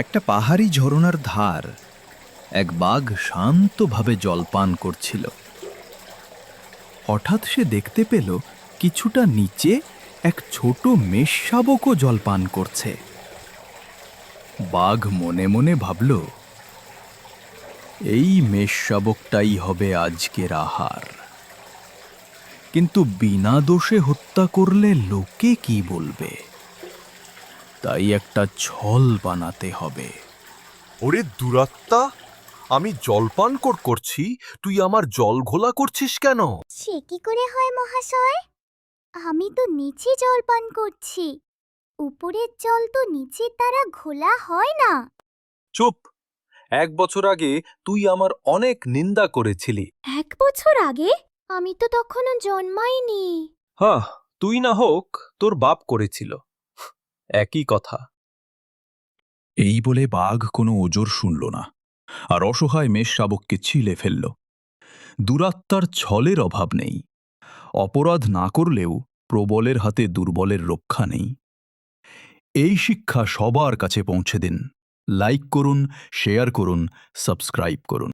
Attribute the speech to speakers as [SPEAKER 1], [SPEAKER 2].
[SPEAKER 1] একটা পাহাড়ি ঝরনার ধার এক বাঘ শান্তভাবে জলপান করছিল। হঠাৎ সে দেখতে পেল কিছুটা নিচে এক ছোট মেষ শাবকও জলপান করছে। বাঘ মনে মনে ভাবল, এই মেষ শাবকটাই হবে আজকের আহার। কিন্তু বিনা দোষে হত্যা করলে লোকে কি বলবে? তাই একটা ছল বানাতে হবে।
[SPEAKER 2] ওরে দুরাত্মা আমি জলপান কর করছি তুই আমার জল ঘোলা করছিস কেন?
[SPEAKER 3] সে কি করে হয় মহাশয়? আমি তো নিচে জলপান করছি উপরের জল তো নিচের দ্বারা ঘোলা হয় না।
[SPEAKER 4] চুপ এক বছর আগে তুই আমার অনেক নিন্দা করেছিলি।
[SPEAKER 3] এক বছর আগে? আমি তো তখনও জন্মাইনি।
[SPEAKER 4] হ্যাঁ তুই না হোক তোর বাপ করেছিল। একই কথা।
[SPEAKER 1] এই বলে বাঘ কোনো ওজোর শুনল না, আর অসহায় মেষ শাবককে ছিলে ফেলল। দুরাত্মার ছলের অভাব নেই, অপরাধ না করলেও প্রবলের হাতে দুর্বলের রক্ষা নেই। এই শিক্ষা সবার কাছে পৌঁছে দিন, লাইক করুন, শেয়ার করুন, সাবস্ক্রাইব করুন।